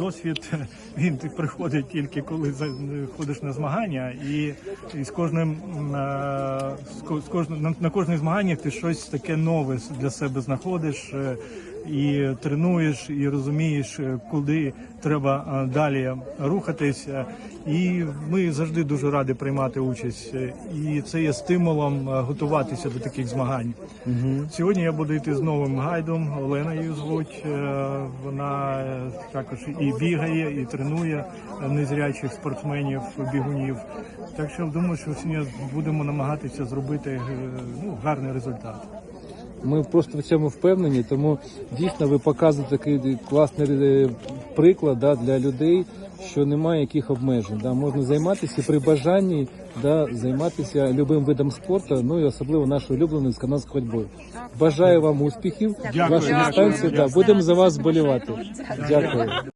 досвід він приходить тільки коли ходиш на змагання, і, і з кожним е, з кожним на, кожних змаганнях ти щось таке нове для себе знаходиш. Е, І тренуєш, і розумієш, е, куди треба е, далі рухатися. І ми завжди дуже раді приймати участь. е, І це є стимулом е, готуватися до таких змагань. Сьогодні я буду йти з новим гайдом. Олена її звуть. Е, Вона е, також і бігає, і тренує е, незрячих спортсменів, бігунів. Так що думаю, що сьогодні будемо намагатися зробити е, ну, гарний результат. Ми просто в цьому впевнені, тому дійсно ви показуєте такий класний е, приклад да, для людей, що немає яких обмежень. Да. Можна займатися при бажанні, да, займатися любим видом спорту, ну і особливо нашою улюбленою канадською ходьбою. Бажаю вам успіхів, Дякую. вашій дистанції. Да, будемо за вас болівати. Дякую.